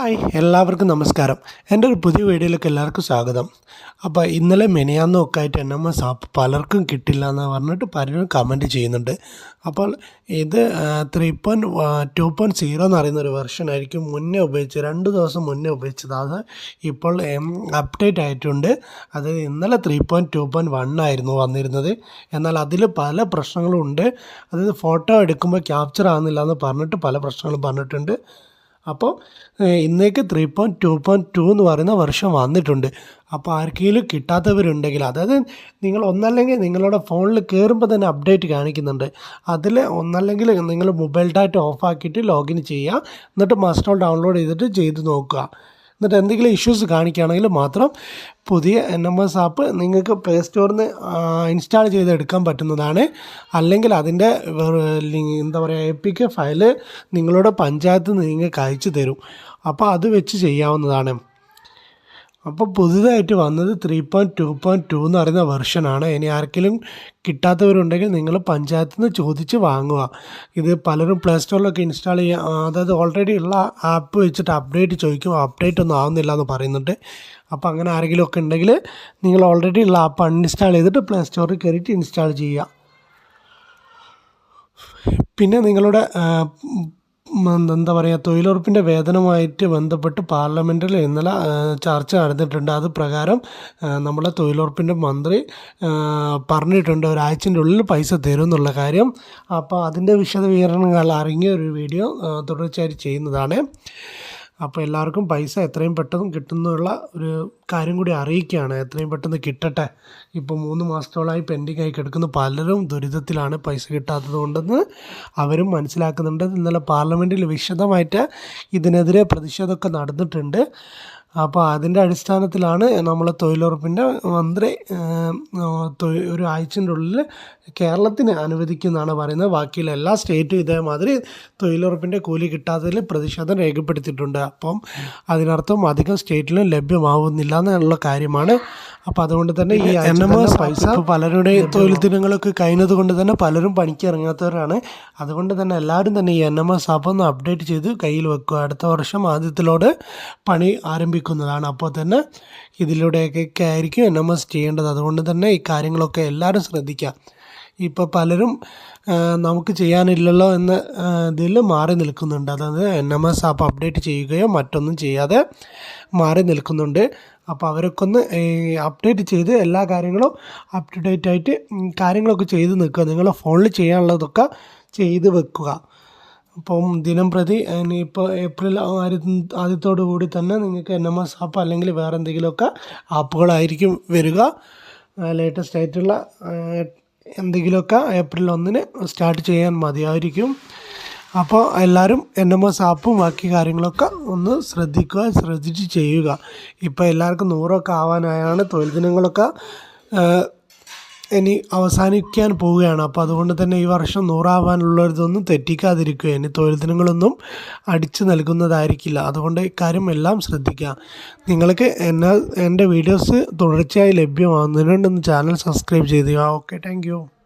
Hi എല്ലാവർക്കും നമസ്കാരം. എന്റെ ഒരു പുതിയ വീഡിയോയിലേക്ക് എല്ലാവർക്കും സ്വാഗതം. അപ്പോൾ ഇന്നലെ മെനിയാന്നും ഒക്കെ ആയിട്ട് എൻ എം എസ് ആപ്പ് പലർക്കും കിട്ടില്ല എന്ന് പറഞ്ഞിട്ട് പലരും കമന്റ് ചെയ്യുന്നുണ്ട്. അപ്പോൾ ഇത് three point two point zero എന്ന് പറയുന്ന ഒരു വെർഷൻ ആയിരിക്കും മുന്നേ ഉപയോഗിച്ച് രണ്ട് ദിവസം മുന്നേ ഉപയോഗിച്ചതാണ് ഇപ്പോൾ അപ്ഡേറ്റ് ആയിട്ടുണ്ട്. അത് ഇന്നലെ three point two point one ആയിരുന്നു വന്നിരുന്നത്. എന്നാൽ അതിൽ പല പ്രശ്നങ്ങളും ഉണ്ട്. അതായത് ഫോട്ടോ എടുക്കുമ്പോൾ ക്യാപ്ചർ ആകുന്നില്ല എന്ന് പറഞ്ഞിട്ട് പല പ്രശ്നങ്ങളും പറഞ്ഞിട്ടുണ്ട് അപ്പോൾ ഇന്നേക്ക് three point two point two എന്ന് പറയുന്ന വർഷം വന്നിട്ടുണ്ട്. അപ്പോൾ ആർക്കെങ്കിലും കിട്ടാത്തവരുണ്ടെങ്കിൽ അതായത് നിങ്ങൾ ഒന്നല്ലെങ്കിൽ നിങ്ങളുടെ ഫോണിൽ കയറുമ്പോൾ തന്നെ അപ്ഡേറ്റ് കാണിക്കുന്നുണ്ട്. അതിൽ ഒന്നല്ലെങ്കിൽ നിങ്ങൾ മൊബൈൽ ഡാറ്റ ഓഫാക്കിയിട്ട് ലോഗിൻ ചെയ്യുക. എന്നിട്ട് മസ്റ്റോൾ ഡൗൺലോഡ് ചെയ്തിട്ട് ചെയ്ത് നോക്കുക. എന്നിട്ട് എന്തെങ്കിലും ഇഷ്യൂസ് കാണിക്കുകയാണെങ്കിൽ മാത്രം പുതിയ എൻ എം എസ് ആപ്പ് നിങ്ങൾക്ക് പ്ലേ സ്റ്റോറിൽ നിന്ന് ഇൻസ്റ്റാൾ ചെയ്തെടുക്കാൻ പറ്റുന്നതാണ്. അല്ലെങ്കിൽ അതിന്റെ എന്താ പറയുക എ പി കെ ഫയൽ നിങ്ങളുടെ പഞ്ചായത്ത് നിങ്ങൾക്ക് അയച്ചു തരും. അപ്പോൾ അത് വെച്ച് ചെയ്യാവുന്നതാണ്. അപ്പോൾ പുതുതായിട്ട് വന്നത് three point two point two എന്ന് പറയുന്ന വെർഷനാണ് ഇനി ആർക്കെങ്കിലും കിട്ടാത്തവരുണ്ടെങ്കിൽ നിങ്ങൾ പഞ്ചായത്തിൽ നിന്ന് ചോദിച്ച് വാങ്ങുക. ഇത് പലരും പ്ലേ സ്റ്റോറിലൊക്കെ ഇൻസ്റ്റാൾ ചെയ്യുക അതായത് ഓൾറെഡി ഉള്ള ആപ്പ് വെച്ചിട്ട് അപ്ഡേറ്റ് ചോദിക്കും അപ്ഡേറ്റ് ഒന്നും ആവുന്നില്ല എന്ന് പറയുന്നുണ്ട്. അപ്പോൾ അങ്ങനെ ആരെങ്കിലും ഒക്കെ ഉണ്ടെങ്കിൽ നിങ്ങൾ ഓൾറെഡി ഉള്ള ആപ്പ് അൺഇൻസ്റ്റാൾ ചെയ്തിട്ട് പ്ലേ സ്റ്റോറിൽ കയറിയിട്ട് ഇൻസ്റ്റാൾ ചെയ്യുക. പിന്നെ നിങ്ങളുടെ എന്താ പറയുക തൊഴിലുറപ്പിന്റെ വേതനവുമായിട്ട് ബന്ധപ്പെട്ട് പാർലമെന്റിൽ ഇന്നലെ ചർച്ച നടന്നിട്ടുണ്ട്. അത് പ്രകാരം നമ്മളെ തൊഴിലുറപ്പിന്റെ മന്ത്രി പറഞ്ഞിട്ടുണ്ട് ഒരാഴ്ചന്റെ ഉള്ളിൽ പൈസ തരും എന്നുള്ള കാര്യം. അപ്പോൾ അതിന്റെ വിശദവിവരണങ്ങൾ അറിഞ്ഞ ഒരു വീഡിയോ തുടർച്ചയായി ചെയ്യുന്നതാണ്. അപ്പോൾ എല്ലാവർക്കും പൈസ എത്രയും പെട്ടെന്ന് കിട്ടുന്നുള്ള ഒരു കാര്യം കൂടി അറിയിക്കുകയാണ്. എത്രയും പെട്ടെന്ന് കിട്ടട്ടെ. ഇപ്പോൾ മൂന്ന് മാസത്തോളമായി പെൻഡിങ് ആയി കിടക്കുന്ന. പലരും ദുരിതത്തിലാണ് പൈസ കിട്ടാത്തത് കൊണ്ടെന്ന് അവരും മനസ്സിലാക്കുന്നുണ്ട്. ഇന്നലെ പാർലമെന്റിൽ വിശദമായിട്ട് ഇതിനെതിരെ പ്രതിഷേധമൊക്കെ നടന്നിട്ടുണ്ട്. അപ്പോൾ അതിന്റെ അടിസ്ഥാനത്തിലാണ് നമ്മൾ തൊഴിലുറപ്പിന്റെ മന്ത്രി ഒരു ആഴ്ചന്റെ ഉള്ളിൽ കേരളത്തിന് അനുവദിക്കുന്നതാണ് പറയുന്നത്. ബാക്കിയുള്ള എല്ലാ സ്റ്റേറ്റും ഇതേമാതിരി തൊഴിലുറപ്പിന്റെ കൂലി കിട്ടാത്തതിൽ പ്രതിഷേധം രേഖപ്പെടുത്തിയിട്ടുണ്ട്. അപ്പം അതിനർത്ഥം അധികം സ്റ്റേറ്റിലും ലഭ്യമാവുന്നില്ല. എന്നുള്ള കാര്യമാണ്. അപ്പോൾ അതുകൊണ്ട് തന്നെ ഈ എൻ എം എസ് പൈസ പലരുടെ തൊഴിൽ ദിനങ്ങളൊക്കെ കഴിഞ്ഞത് കൊണ്ട് തന്നെ പലരും പണിക്ക് ഇറങ്ങാത്തവരാണ്. അതുകൊണ്ട് തന്നെ എല്ലാവരും തന്നെ ഈ എൻ എം എസ് ആപ്പ് ഒന്ന് അപ്ഡേറ്റ് ചെയ്ത് കയ്യിൽ വെക്കുക. അടുത്ത വർഷം ആദ്യത്തിലോട് പണി ആരംഭിക്കുന്നതാണ്. അപ്പോൾ തന്നെ ഇതിലൂടെയൊക്കെ ആയിരിക്കും എൻ എം എസ് ചെയ്യേണ്ടത്. അതുകൊണ്ട് തന്നെ ഈ കാര്യങ്ങളൊക്കെ എല്ലാവരും ശ്രദ്ധിക്കുക. ഇപ്പോൾ പലരും നമുക്ക് ചെയ്യാനില്ലല്ലോ എന്ന ഇതിൽ മാറി നിൽക്കുന്നുണ്ട്. അതായത് N M S app update ചെയ്യുകയോ മറ്റൊന്നും ചെയ്യാതെ മാറി നിൽക്കുന്നുണ്ട്. അപ്പോൾ അവരൊക്കെ ഒന്ന് അപ്ഡേറ്റ് ചെയ്ത് എല്ലാ കാര്യങ്ങളും അപ് ടു ഡേറ്റ് ആയിട്ട് കാര്യങ്ങളൊക്കെ ചെയ്ത് നിൽക്കുക. നിങ്ങൾ ഫോണിൽ ചെയ്യാനുള്ളതൊക്കെ ചെയ്ത് വെക്കുക. അപ്പം ദിനം പ്രതി ഇനിയിപ്പോൾ ഏപ്രിൽ ആദ്യത്തോടു കൂടി തന്നെ നിങ്ങൾക്ക് എൻ എം എസ് ആപ്പ് അല്ലെങ്കിൽ വേറെ എന്തെങ്കിലുമൊക്കെ ആപ്പുകളായിരിക്കും വരിക. ലേറ്റസ്റ്റ് ആയിട്ടുള്ള എന്തെങ്കിലുമൊക്കെ ഏപ്രിൽ ഒന്നിന് സ്റ്റാർട്ട് ചെയ്യാൻ മതിയായിരിക്കും. അപ്പോൾ എല്ലാവരും എൻ എം എസ് ആപ്പും ബാക്കി കാര്യങ്ങളൊക്കെ ഒന്ന് ശ്രദ്ധിക്കുക ശ്രദ്ധിച്ച് ചെയ്യുക. ഇപ്പോൾ എല്ലാവർക്കും നൂറൊക്കെ ആവാനായാണ് തൊഴിൽ ദിനങ്ങളൊക്കെ ഇനി അവസാനിക്കാൻ പോവുകയാണ്. അപ്പോൾ അതുകൊണ്ട് തന്നെ ഈ വർഷം നൂറാവാനുള്ളതൊന്നും തെറ്റിക്കാതിരിക്കുക. ഇനി തൊഴിൽ ദിനങ്ങളൊന്നും അടിച്ചു നൽകുന്നതായിരിക്കില്ല. അതുകൊണ്ട് ഇക്കാര്യം എല്ലാം ശ്രദ്ധിക്കുക. നിങ്ങൾക്ക് എന്നെ എന്റെ വീഡിയോസ് തുടർച്ചയായി ലഭ്യമാകുന്നതിനുണ്ടെന്ന് ചാനൽ സബ്സ്ക്രൈബ് ചെയ്തു ഓക്കെ താങ്ക്